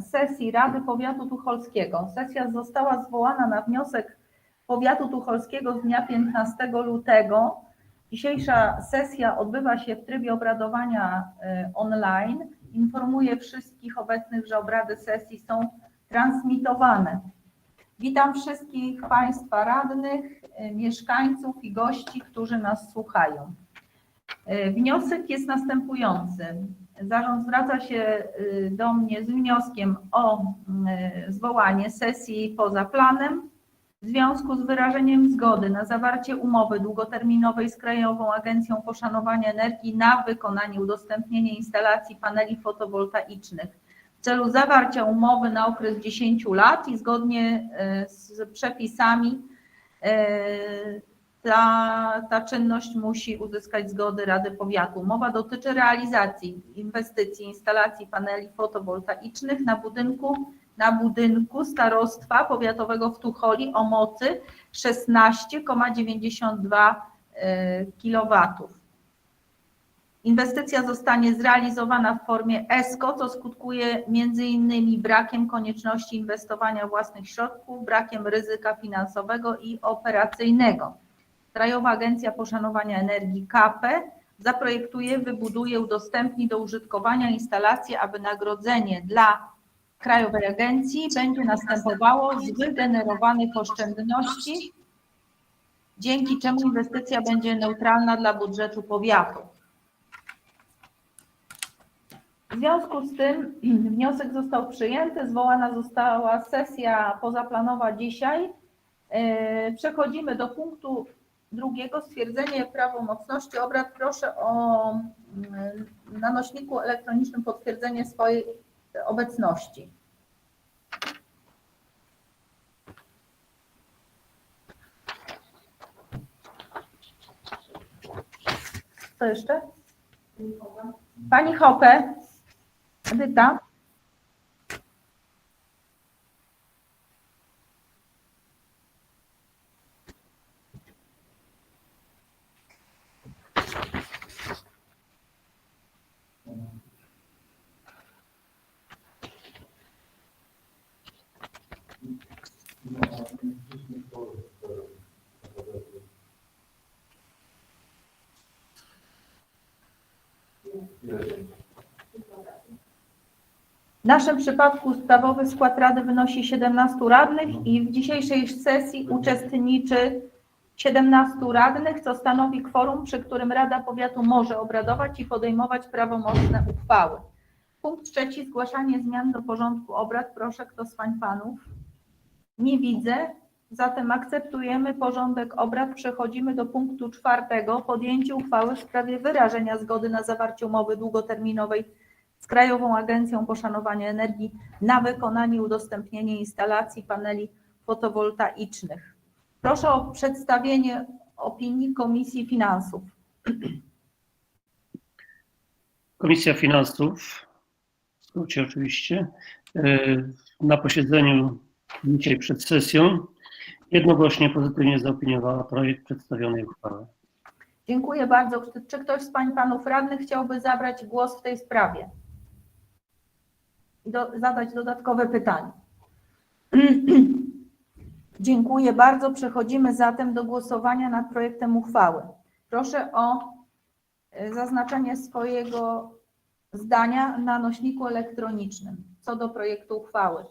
sesji Rady Powiatu Tucholskiego. Sesja została zwołana na wniosek Powiatu Tucholskiego z dnia 15 lutego. Dzisiejsza sesja odbywa się w trybie obradowania e, online. Informuję wszystkich obecnych, że obrady sesji są transmitowane. Witam wszystkich Państwa radnych, e, mieszkańców i gości, którzy nas słuchają. E, Wniosek jest następujący. Zarząd zwraca się y, do mnie z wnioskiem o y, zwołanie sesji poza planem w związku z wyrażeniem zgody na zawarcie umowy długoterminowej z Krajową Agencją Poszanowania Energii na wykonanie udostępnienie instalacji paneli fotowoltaicznych w celu zawarcia umowy na okres 10 lat i zgodnie y, z przepisami ta, ta czynność musi uzyskać zgodę Rady Powiatu. Umowa dotyczy realizacji inwestycji instalacji paneli fotowoltaicznych na budynku, na budynku Starostwa Powiatowego w Tucholi o mocy 16,92 kW. Inwestycja zostanie zrealizowana w formie ESCO, co skutkuje innymi brakiem konieczności inwestowania własnych środków, brakiem ryzyka finansowego i operacyjnego. Krajowa Agencja Poszanowania Energii KAPE zaprojektuje, wybuduje, udostępni do użytkowania instalacje, a wynagrodzenie dla Krajowej Agencji będzie następowało z wygenerowanych oszczędności, dzięki czemu inwestycja będzie neutralna dla budżetu powiatu. W związku z tym wniosek został przyjęty, zwołana została sesja pozaplanowa dzisiaj. E, Przechodzimy do punktu drugiego, stwierdzenie prawomocności obrad. Proszę o mm, na nośniku elektronicznym potwierdzenie swojej obecności. Co jeszcze? Pani Hopę. Edyta. W naszym przypadku ustawowy skład Rady wynosi 17 radnych i w dzisiejszej sesji uczestniczy 17 radnych, co stanowi kworum, przy którym Rada Powiatu może obradować i podejmować prawomocne uchwały. Punkt trzeci, zgłaszanie zmian do porządku obrad. Proszę, kto z pań panów? Nie widzę, zatem akceptujemy porządek obrad. Przechodzimy do punktu czwartego, podjęcie uchwały w sprawie wyrażenia zgody na zawarcie umowy długoterminowej z Krajową Agencją Poszanowania Energii na wykonanie i udostępnienie instalacji paneli fotowoltaicznych. Proszę o przedstawienie opinii Komisji Finansów. Komisja Finansów, w skrócie oczywiście, y, na posiedzeniu dzisiaj przed sesją jednogłośnie pozytywnie zaopiniowała projekt przedstawionej uchwały. Dziękuję bardzo. Czy- ktoś z pań panów radnych chciałby zabrać głos w tej sprawie? I do, zadać dodatkowe pytanie. Dziękuję bardzo. Przechodzimy zatem do głosowania nad projektem uchwały. Proszę o e, zaznaczenie swojego zdania na nośniku elektronicznym co do projektu uchwały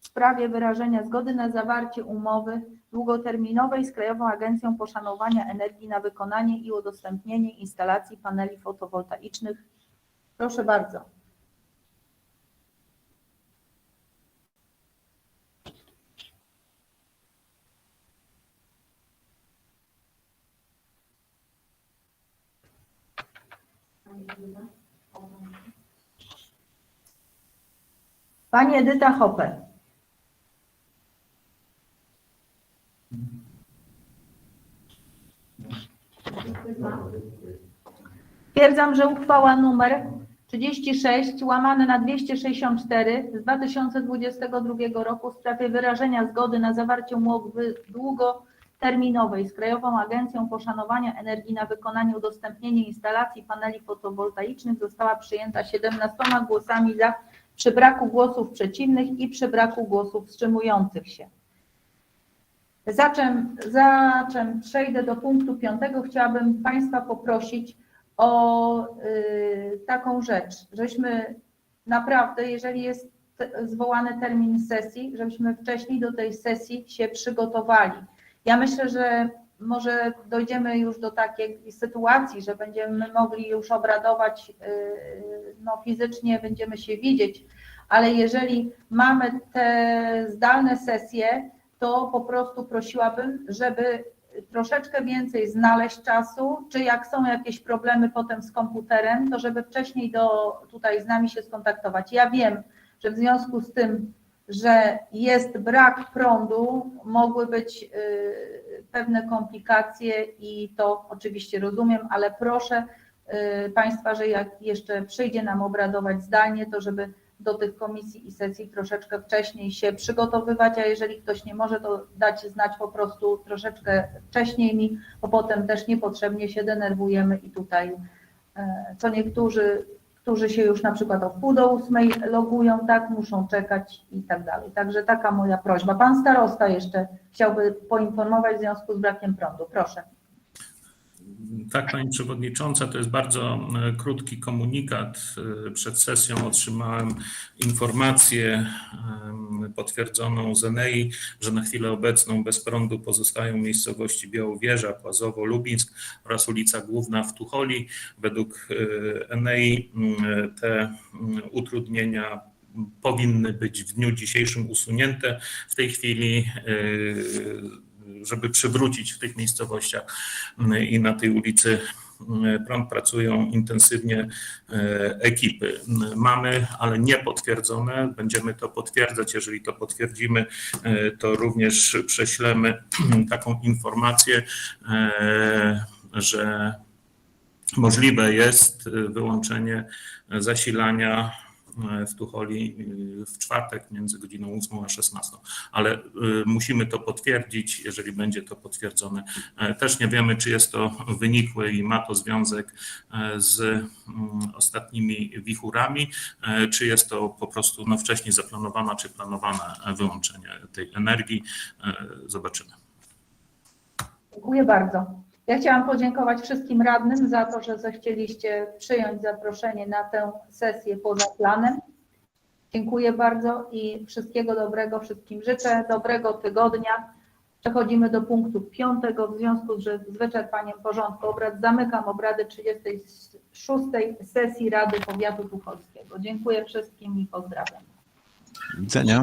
w sprawie wyrażenia zgody na zawarcie umowy długoterminowej z Krajową Agencją Poszanowania Energii na wykonanie i udostępnienie instalacji paneli fotowoltaicznych. Proszę bardzo. Pani Edyta Hopper. Stwierdzam, że uchwała numer 36 łamane na 264 z 2022 roku w sprawie wyrażenia zgody na zawarcie umowy długoterminowej z Krajową Agencją Poszanowania Energii na wykonanie udostępnienie instalacji paneli fotowoltaicznych została przyjęta 17 głosami za, przy braku głosów przeciwnych i przy braku głosów wstrzymujących się. Zaczem, zaczem przejdę do punktu piątego. Chciałabym Państwa poprosić o y, taką rzecz, żeśmy naprawdę, jeżeli jest zwołany termin sesji, żebyśmy wcześniej do tej sesji się przygotowali. Ja myślę, że może dojdziemy już do takiej sytuacji, że będziemy mogli już obradować y, no, fizycznie, będziemy się widzieć, ale jeżeli mamy te zdalne sesje, to po prostu prosiłabym, żeby troszeczkę więcej znaleźć czasu, czy jak są jakieś problemy potem z komputerem, to żeby wcześniej do, tutaj z nami się skontaktować. Ja wiem, że w związku z tym, że jest brak prądu, mogły być y, pewne komplikacje i to oczywiście rozumiem, ale proszę y, Państwa, że jak jeszcze przyjdzie nam obradować zdalnie, to żeby do tych komisji i sesji troszeczkę wcześniej się przygotowywać, a jeżeli ktoś nie może, to dać znać po prostu troszeczkę wcześniej mi, bo potem też niepotrzebnie się denerwujemy i tutaj e, co niektórzy, którzy się już na przykład o pół do ósmej logują, tak, muszą czekać i tak dalej. Także taka moja prośba. Pan starosta jeszcze chciałby poinformować w związku z brakiem prądu. Proszę. Tak, Pani Przewodnicząca, to jest bardzo e, krótki komunikat. E, Przed sesją otrzymałem informację em, potwierdzoną z Enei, że na chwilę obecną bez prądu pozostają miejscowości Białowieża, Płazowo, Lubińsk oraz ulica Główna w Tucholi. Według e, Enei m, te m, utrudnienia powinny być w dniu dzisiejszym usunięte. W tej chwili e, żeby przywrócić w tych miejscowościach mm, i na tej ulicy mm, prąd pracują intensywnie e, ekipy. Mm, Mamy, ale nie potwierdzone. Będziemy to potwierdzać. Jeżeli to potwierdzimy, e, to również prześlemy taką informację, e, że możliwe jest wyłączenie zasilania w Tucholi e, w czwartek między godziną 8 a 16 ale y, musimy to potwierdzić, jeżeli będzie to potwierdzone. E, Też nie wiemy, czy jest to wynikłe i ma to związek e, z mm, ostatnimi wichurami, e, czy jest to po prostu no, wcześniej zaplanowana czy planowane wyłączenie tej energii. Zobaczymy. Dziękuję bardzo. Ja chciałam podziękować wszystkim radnym za to, że zechcieliście przyjąć zaproszenie na tę sesję poza planem. Dziękuję bardzo i wszystkiego dobrego wszystkim życzę. Dobrego tygodnia. Przechodzimy do punktu piątego. W związku z z wyczerpaniem porządku obrad zamykam obrady 36. sesji Rady Powiatu Tucholskiego. Dziękuję wszystkim i pozdrawiam. Do widzenia.